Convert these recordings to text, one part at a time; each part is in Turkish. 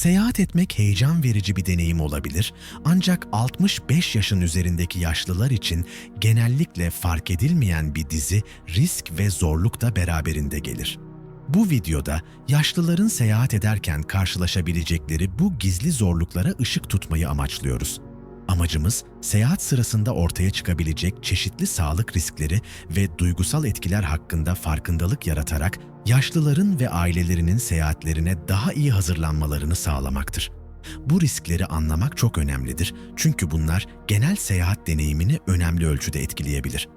Seyahat etmek heyecan verici bir deneyim olabilir ancak 65 yaşın üzerindeki yaşlılar için genellikle fark edilmeyen bir dizi risk ve zorluk da beraberinde gelir. Bu videoda yaşlıların seyahat ederken karşılaşabilecekleri bu gizli zorluklara ışık tutmayı amaçlıyoruz. Amacımız seyahat sırasında ortaya çıkabilecek çeşitli sağlık riskleri ve duygusal etkiler hakkında farkındalık yaratarak yaşlıların ve ailelerinin seyahatlerine daha iyi hazırlanmalarını sağlamaktır. Bu riskleri anlamak çok önemlidir çünkü bunlar genel seyahat deneyimini önemli ölçüde etkileyebilir.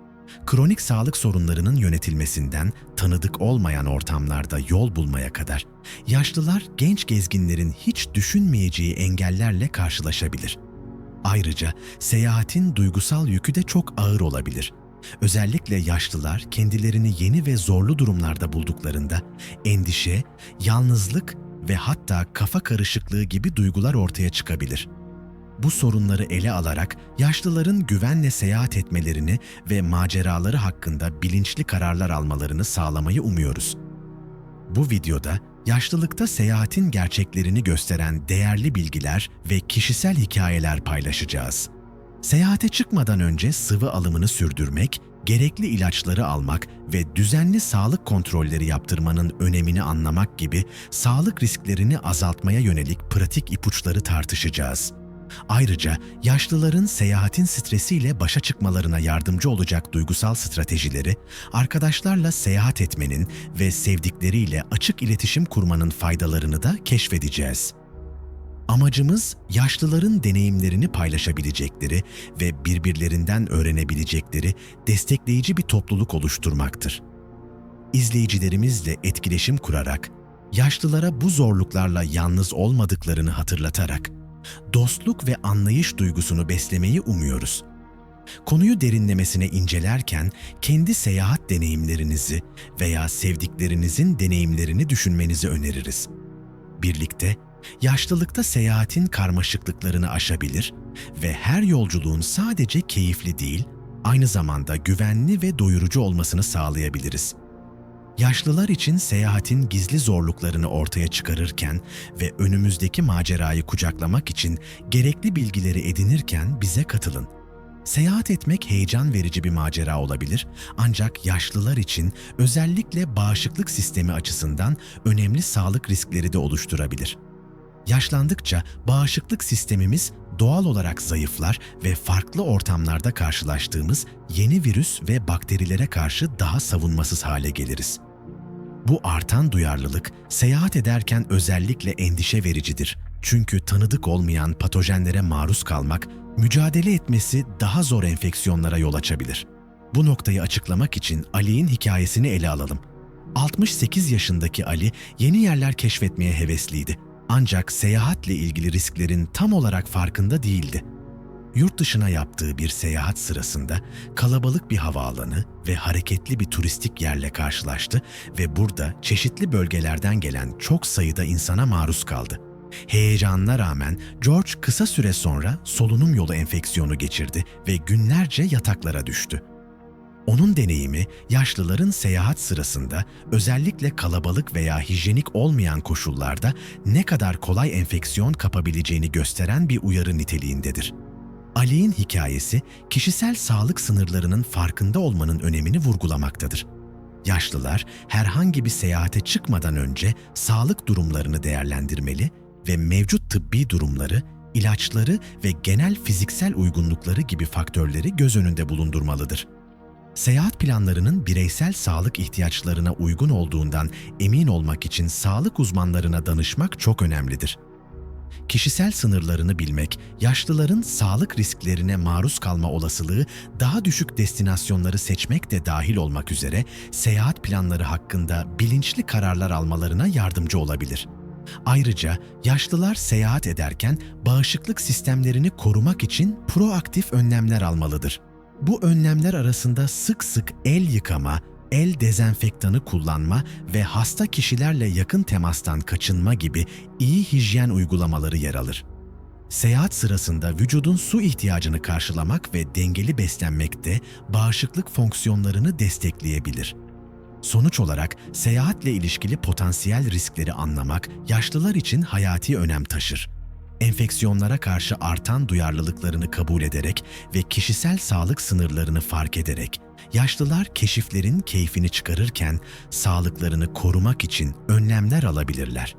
Kronik sağlık sorunlarının yönetilmesinden tanıdık olmayan ortamlarda yol bulmaya kadar yaşlılar genç gezginlerin hiç düşünmeyeceği engellerle karşılaşabilir. Ayrıca seyahatin duygusal yükü de çok ağır olabilir. Özellikle yaşlılar kendilerini yeni ve zorlu durumlarda bulduklarında endişe, yalnızlık ve hatta kafa karışıklığı gibi duygular ortaya çıkabilir. Bu sorunları ele alarak yaşlıların güvenle seyahat etmelerini ve maceraları hakkında bilinçli kararlar almalarını sağlamayı umuyoruz. Bu videoda yaşlılıkta seyahatin gerçeklerini gösteren değerli bilgiler ve kişisel hikayeler paylaşacağız. Seyahate çıkmadan önce sıvı alımını sürdürmek, gerekli ilaçları almak ve düzenli sağlık kontrolleri yaptırmanın önemini anlamak gibi sağlık risklerini azaltmaya yönelik pratik ipuçları tartışacağız. Ayrıca yaşlıların seyahatin stresiyle başa çıkmalarına yardımcı olacak duygusal stratejileri, arkadaşlarla seyahat etmenin ve sevdikleriyle açık iletişim kurmanın faydalarını da keşfedeceğiz. Amacımız yaşlıların deneyimlerini paylaşabilecekleri ve birbirlerinden öğrenebilecekleri destekleyici bir topluluk oluşturmaktır. İzleyicilerimizle etkileşim kurarak, yaşlılara bu zorluklarla yalnız olmadıklarını hatırlatarak, dostluk ve anlayış duygusunu beslemeyi umuyoruz. Konuyu derinlemesine incelerken kendi seyahat deneyimlerinizi veya sevdiklerinizin deneyimlerini düşünmenizi öneririz. Birlikte yaşlılıkta seyahatin karmaşıklıklarını aşabilir ve her yolculuğun sadece keyifli değil, aynı zamanda güvenli ve doyurucu olmasını sağlayabiliriz. Yaşlılar için seyahatin gizli zorluklarını ortaya çıkarırken ve önümüzdeki macerayı kucaklamak için gerekli bilgileri edinirken bize katılın. Seyahat etmek heyecan verici bir macera olabilir ancak yaşlılar için özellikle bağışıklık sistemi açısından önemli sağlık riskleri de oluşturabilir. Yaşlandıkça bağışıklık sistemimiz doğal olarak zayıflar ve farklı ortamlarda karşılaştığımız yeni virüs ve bakterilere karşı daha savunmasız hale geliriz. Bu artan duyarlılık seyahat ederken özellikle endişe vericidir. Çünkü tanıdık olmayan patojenlere maruz kalmak, mücadele etmesi daha zor enfeksiyonlara yol açabilir. Bu noktayı açıklamak için Ali'nin hikayesini ele alalım. 68 yaşındaki Ali yeni yerler keşfetmeye hevesliydi. Ancak seyahatle ilgili risklerin tam olarak farkında değildi. Yurt dışına yaptığı bir seyahat sırasında kalabalık bir havaalanı ve hareketli bir turistik yerle karşılaştı ve burada çeşitli bölgelerden gelen çok sayıda insana maruz kaldı. Heyecanına rağmen George kısa süre sonra solunum yolu enfeksiyonu geçirdi ve günlerce yataklara düştü. Onun deneyimi yaşlıların seyahat sırasında özellikle kalabalık veya hijyenik olmayan koşullarda ne kadar kolay enfeksiyon kapabileceğini gösteren bir uyarı niteliğindedir. Ali'nin hikayesi kişisel sağlık sınırlarının farkında olmanın önemini vurgulamaktadır. Yaşlılar herhangi bir seyahate çıkmadan önce sağlık durumlarını değerlendirmeli ve mevcut tıbbi durumları, ilaçları ve genel fiziksel uygunlukları gibi faktörleri göz önünde bulundurmalıdır. Seyahat planlarının bireysel sağlık ihtiyaçlarına uygun olduğundan emin olmak için sağlık uzmanlarına danışmak çok önemlidir. Kişisel sınırlarını bilmek, yaşlıların sağlık risklerine maruz kalma olasılığı daha düşük destinasyonları seçmek de dahil olmak üzere seyahat planları hakkında bilinçli kararlar almalarına yardımcı olabilir. Ayrıca yaşlılar seyahat ederken bağışıklık sistemlerini korumak için proaktif önlemler almalıdır. Bu önlemler arasında sık sık el yıkama, el dezenfektanı kullanma ve hasta kişilerle yakın temastan kaçınma gibi iyi hijyen uygulamaları yer alır. Seyahat sırasında vücudun su ihtiyacını karşılamak ve dengeli beslenmek de bağışıklık fonksiyonlarını destekleyebilir. Sonuç olarak seyahatle ilişkili potansiyel riskleri anlamak yaşlılar için hayati önem taşır. Enfeksiyonlara karşı artan duyarlılıklarını kabul ederek ve kişisel sağlık sınırlarını fark ederek yaşlılar keşiflerin keyfini çıkarırken sağlıklarını korumak için önlemler alabilirler.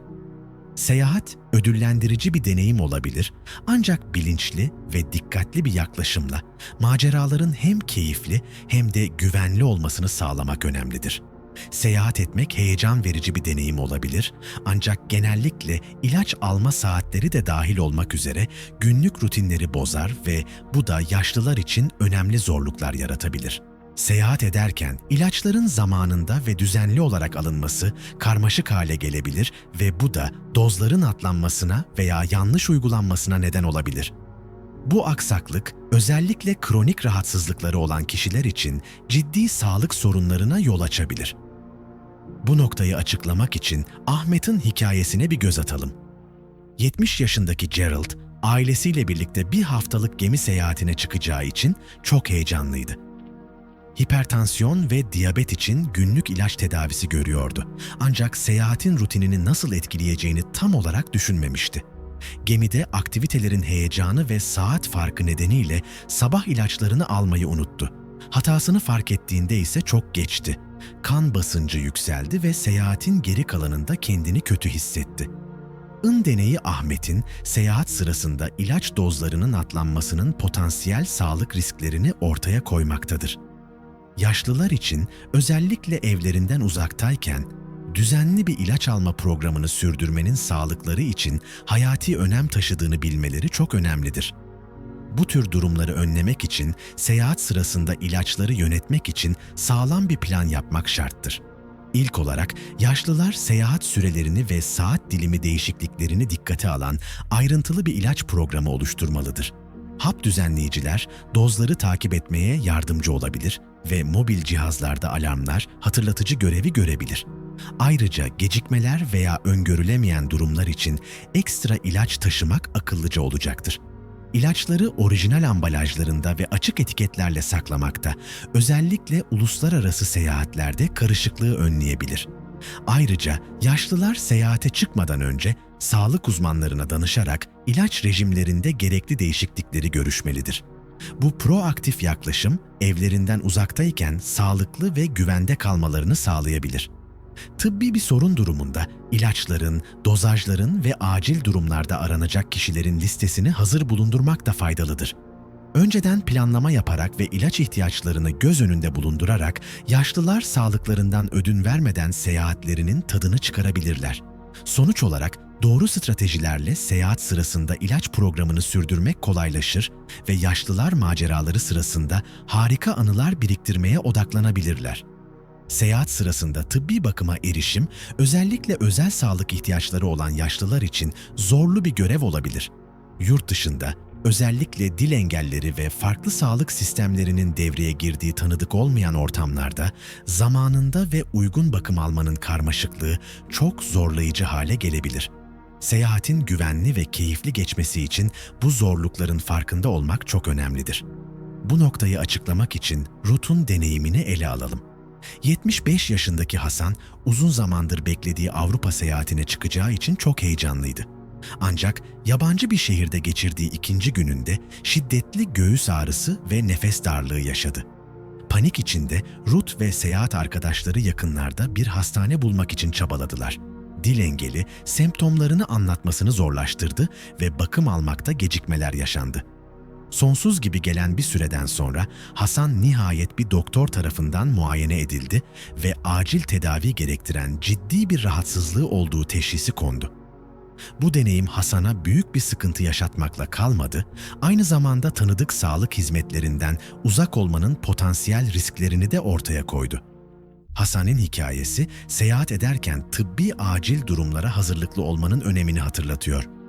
Seyahat ödüllendirici bir deneyim olabilir ancak bilinçli ve dikkatli bir yaklaşımla maceraların hem keyifli hem de güvenli olmasını sağlamak önemlidir. Seyahat etmek heyecan verici bir deneyim olabilir ancak genellikle ilaç alma saatleri de dahil olmak üzere günlük rutinleri bozar ve bu da yaşlılar için önemli zorluklar yaratabilir. Seyahat ederken ilaçların zamanında ve düzenli olarak alınması karmaşık hale gelebilir ve bu da dozların atlanmasına veya yanlış uygulanmasına neden olabilir. Bu aksaklık özellikle kronik rahatsızlıkları olan kişiler için ciddi sağlık sorunlarına yol açabilir. Bu noktayı açıklamak için Ahmet'in hikayesine bir göz atalım. 70 yaşındaki Gerald, ailesiyle birlikte bir haftalık gemi seyahatine çıkacağı için çok heyecanlıydı hipertansiyon ve diyabet için günlük ilaç tedavisi görüyordu. Ancak seyahatin rutinini nasıl etkileyeceğini tam olarak düşünmemişti. Gemide aktivitelerin heyecanı ve saat farkı nedeniyle sabah ilaçlarını almayı unuttu. Hatasını fark ettiğinde ise çok geçti. Kan basıncı yükseldi ve seyahatin geri kalanında kendini kötü hissetti. In deneyi Ahmet'in seyahat sırasında ilaç dozlarının atlanmasının potansiyel sağlık risklerini ortaya koymaktadır. Yaşlılar için özellikle evlerinden uzaktayken düzenli bir ilaç alma programını sürdürmenin sağlıkları için hayati önem taşıdığını bilmeleri çok önemlidir. Bu tür durumları önlemek için seyahat sırasında ilaçları yönetmek için sağlam bir plan yapmak şarttır. İlk olarak yaşlılar seyahat sürelerini ve saat dilimi değişikliklerini dikkate alan ayrıntılı bir ilaç programı oluşturmalıdır. Hap düzenleyiciler dozları takip etmeye yardımcı olabilir ve mobil cihazlarda alarmlar hatırlatıcı görevi görebilir. Ayrıca gecikmeler veya öngörülemeyen durumlar için ekstra ilaç taşımak akıllıca olacaktır. İlaçları orijinal ambalajlarında ve açık etiketlerle saklamakta, özellikle uluslararası seyahatlerde karışıklığı önleyebilir. Ayrıca yaşlılar seyahate çıkmadan önce sağlık uzmanlarına danışarak ilaç rejimlerinde gerekli değişiklikleri görüşmelidir. Bu proaktif yaklaşım evlerinden uzaktayken sağlıklı ve güvende kalmalarını sağlayabilir. Tıbbi bir sorun durumunda ilaçların, dozajların ve acil durumlarda aranacak kişilerin listesini hazır bulundurmak da faydalıdır. Önceden planlama yaparak ve ilaç ihtiyaçlarını göz önünde bulundurarak yaşlılar sağlıklarından ödün vermeden seyahatlerinin tadını çıkarabilirler. Sonuç olarak doğru stratejilerle seyahat sırasında ilaç programını sürdürmek kolaylaşır ve yaşlılar maceraları sırasında harika anılar biriktirmeye odaklanabilirler. Seyahat sırasında tıbbi bakıma erişim, özellikle özel sağlık ihtiyaçları olan yaşlılar için zorlu bir görev olabilir. Yurt dışında özellikle dil engelleri ve farklı sağlık sistemlerinin devreye girdiği tanıdık olmayan ortamlarda zamanında ve uygun bakım almanın karmaşıklığı çok zorlayıcı hale gelebilir. Seyahatin güvenli ve keyifli geçmesi için bu zorlukların farkında olmak çok önemlidir. Bu noktayı açıklamak için Ruth'un deneyimini ele alalım. 75 yaşındaki Hasan uzun zamandır beklediği Avrupa seyahatine çıkacağı için çok heyecanlıydı. Ancak yabancı bir şehirde geçirdiği ikinci gününde şiddetli göğüs ağrısı ve nefes darlığı yaşadı. Panik içinde Ruth ve seyahat arkadaşları yakınlarda bir hastane bulmak için çabaladılar. Dil engeli semptomlarını anlatmasını zorlaştırdı ve bakım almakta gecikmeler yaşandı. Sonsuz gibi gelen bir süreden sonra Hasan nihayet bir doktor tarafından muayene edildi ve acil tedavi gerektiren ciddi bir rahatsızlığı olduğu teşhisi kondu. Bu deneyim Hasan'a büyük bir sıkıntı yaşatmakla kalmadı, aynı zamanda tanıdık sağlık hizmetlerinden uzak olmanın potansiyel risklerini de ortaya koydu. Hasan'ın hikayesi seyahat ederken tıbbi acil durumlara hazırlıklı olmanın önemini hatırlatıyor.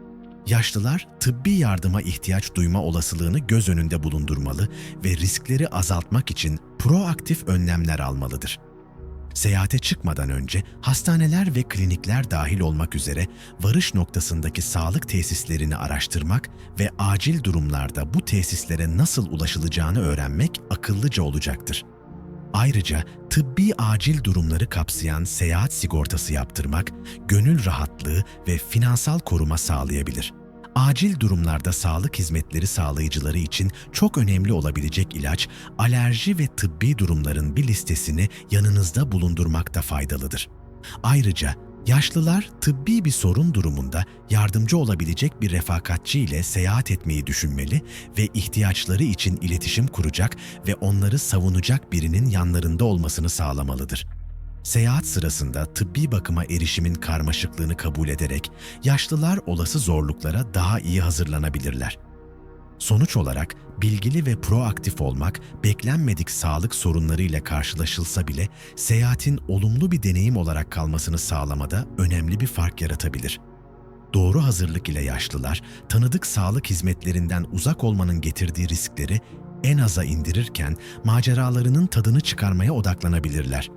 Yaşlılar tıbbi yardıma ihtiyaç duyma olasılığını göz önünde bulundurmalı ve riskleri azaltmak için proaktif önlemler almalıdır seyahate çıkmadan önce hastaneler ve klinikler dahil olmak üzere varış noktasındaki sağlık tesislerini araştırmak ve acil durumlarda bu tesislere nasıl ulaşılacağını öğrenmek akıllıca olacaktır. Ayrıca tıbbi acil durumları kapsayan seyahat sigortası yaptırmak, gönül rahatlığı ve finansal koruma sağlayabilir. Acil durumlarda sağlık hizmetleri sağlayıcıları için çok önemli olabilecek ilaç, alerji ve tıbbi durumların bir listesini yanınızda bulundurmakta faydalıdır. Ayrıca yaşlılar tıbbi bir sorun durumunda yardımcı olabilecek bir refakatçi ile seyahat etmeyi düşünmeli ve ihtiyaçları için iletişim kuracak ve onları savunacak birinin yanlarında olmasını sağlamalıdır. Seyahat sırasında tıbbi bakıma erişimin karmaşıklığını kabul ederek yaşlılar olası zorluklara daha iyi hazırlanabilirler. Sonuç olarak bilgili ve proaktif olmak beklenmedik sağlık sorunlarıyla karşılaşılsa bile seyahatin olumlu bir deneyim olarak kalmasını sağlamada önemli bir fark yaratabilir. Doğru hazırlık ile yaşlılar tanıdık sağlık hizmetlerinden uzak olmanın getirdiği riskleri en aza indirirken maceralarının tadını çıkarmaya odaklanabilirler.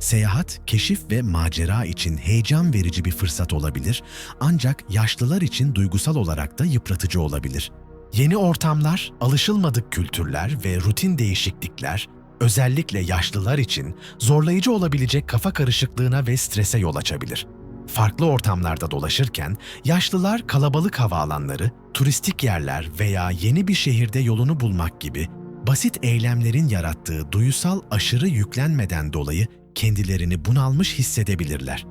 Seyahat, keşif ve macera için heyecan verici bir fırsat olabilir ancak yaşlılar için duygusal olarak da yıpratıcı olabilir. Yeni ortamlar, alışılmadık kültürler ve rutin değişiklikler özellikle yaşlılar için zorlayıcı olabilecek kafa karışıklığına ve strese yol açabilir. Farklı ortamlarda dolaşırken yaşlılar kalabalık havaalanları, turistik yerler veya yeni bir şehirde yolunu bulmak gibi basit eylemlerin yarattığı duyusal aşırı yüklenmeden dolayı kendilerini bunalmış hissedebilirler.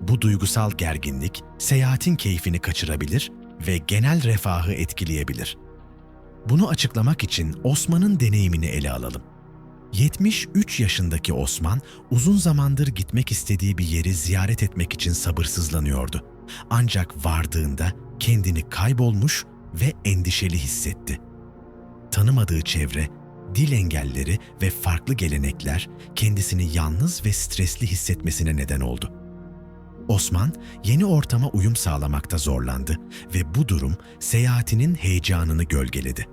Bu duygusal gerginlik seyahatin keyfini kaçırabilir ve genel refahı etkileyebilir. Bunu açıklamak için Osman'ın deneyimini ele alalım. 73 yaşındaki Osman uzun zamandır gitmek istediği bir yeri ziyaret etmek için sabırsızlanıyordu. Ancak vardığında kendini kaybolmuş ve endişeli hissetti. Tanımadığı çevre, dil engelleri ve farklı gelenekler kendisini yalnız ve stresli hissetmesine neden oldu. Osman yeni ortama uyum sağlamakta zorlandı ve bu durum seyahatinin heyecanını gölgeledi.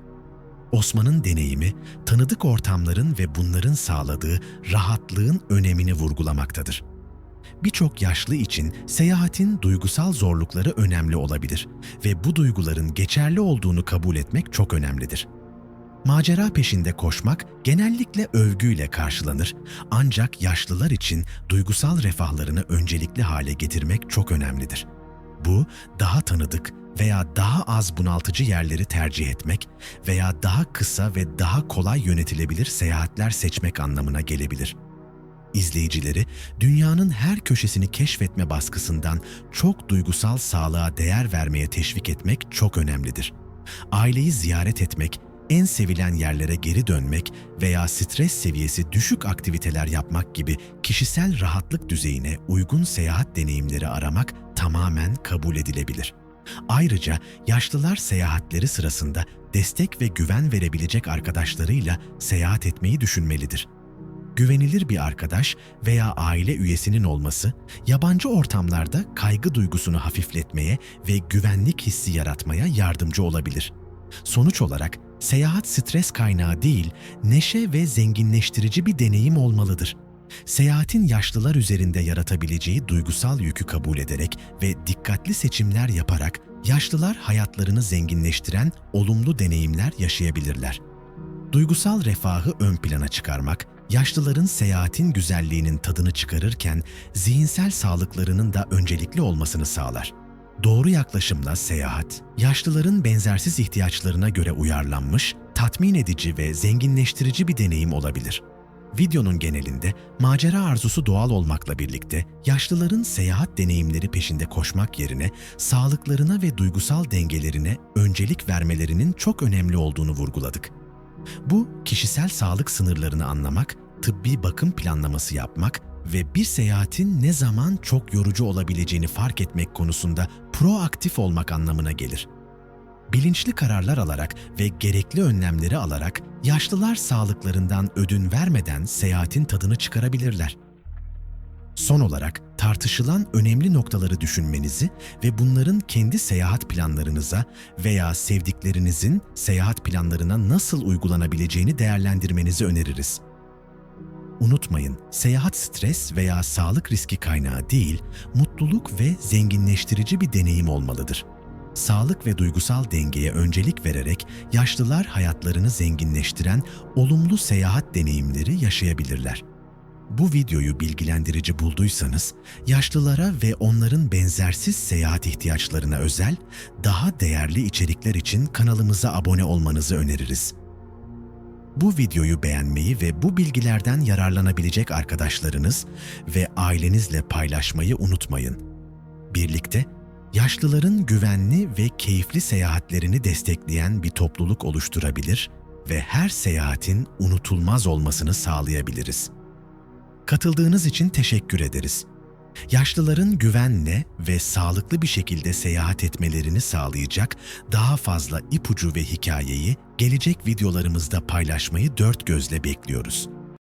Osman'ın deneyimi tanıdık ortamların ve bunların sağladığı rahatlığın önemini vurgulamaktadır. Birçok yaşlı için seyahatin duygusal zorlukları önemli olabilir ve bu duyguların geçerli olduğunu kabul etmek çok önemlidir. Macera peşinde koşmak genellikle övgüyle karşılanır ancak yaşlılar için duygusal refahlarını öncelikli hale getirmek çok önemlidir. Bu, daha tanıdık veya daha az bunaltıcı yerleri tercih etmek veya daha kısa ve daha kolay yönetilebilir seyahatler seçmek anlamına gelebilir. İzleyicileri dünyanın her köşesini keşfetme baskısından çok duygusal sağlığa değer vermeye teşvik etmek çok önemlidir. Aileyi ziyaret etmek, en sevilen yerlere geri dönmek veya stres seviyesi düşük aktiviteler yapmak gibi kişisel rahatlık düzeyine uygun seyahat deneyimleri aramak tamamen kabul edilebilir. Ayrıca yaşlılar seyahatleri sırasında destek ve güven verebilecek arkadaşlarıyla seyahat etmeyi düşünmelidir. Güvenilir bir arkadaş veya aile üyesinin olması, yabancı ortamlarda kaygı duygusunu hafifletmeye ve güvenlik hissi yaratmaya yardımcı olabilir. Sonuç olarak seyahat stres kaynağı değil, neşe ve zenginleştirici bir deneyim olmalıdır. Seyahatin yaşlılar üzerinde yaratabileceği duygusal yükü kabul ederek ve dikkatli seçimler yaparak yaşlılar hayatlarını zenginleştiren olumlu deneyimler yaşayabilirler. Duygusal refahı ön plana çıkarmak, yaşlıların seyahatin güzelliğinin tadını çıkarırken zihinsel sağlıklarının da öncelikli olmasını sağlar. Doğru yaklaşımla seyahat, yaşlıların benzersiz ihtiyaçlarına göre uyarlanmış, tatmin edici ve zenginleştirici bir deneyim olabilir. Videonun genelinde macera arzusu doğal olmakla birlikte yaşlıların seyahat deneyimleri peşinde koşmak yerine sağlıklarına ve duygusal dengelerine öncelik vermelerinin çok önemli olduğunu vurguladık. Bu kişisel sağlık sınırlarını anlamak, tıbbi bakım planlaması yapmak ve bir seyahatin ne zaman çok yorucu olabileceğini fark etmek konusunda proaktif olmak anlamına gelir. Bilinçli kararlar alarak ve gerekli önlemleri alarak yaşlılar sağlıklarından ödün vermeden seyahatin tadını çıkarabilirler. Son olarak tartışılan önemli noktaları düşünmenizi ve bunların kendi seyahat planlarınıza veya sevdiklerinizin seyahat planlarına nasıl uygulanabileceğini değerlendirmenizi öneririz. Unutmayın, seyahat stres veya sağlık riski kaynağı değil, mutluluk ve zenginleştirici bir deneyim olmalıdır. Sağlık ve duygusal dengeye öncelik vererek yaşlılar hayatlarını zenginleştiren olumlu seyahat deneyimleri yaşayabilirler. Bu videoyu bilgilendirici bulduysanız, yaşlılara ve onların benzersiz seyahat ihtiyaçlarına özel, daha değerli içerikler için kanalımıza abone olmanızı öneririz. Bu videoyu beğenmeyi ve bu bilgilerden yararlanabilecek arkadaşlarınız ve ailenizle paylaşmayı unutmayın. Birlikte yaşlıların güvenli ve keyifli seyahatlerini destekleyen bir topluluk oluşturabilir ve her seyahatin unutulmaz olmasını sağlayabiliriz. Katıldığınız için teşekkür ederiz. Yaşlıların güvenle ve sağlıklı bir şekilde seyahat etmelerini sağlayacak daha fazla ipucu ve hikayeyi gelecek videolarımızda paylaşmayı dört gözle bekliyoruz.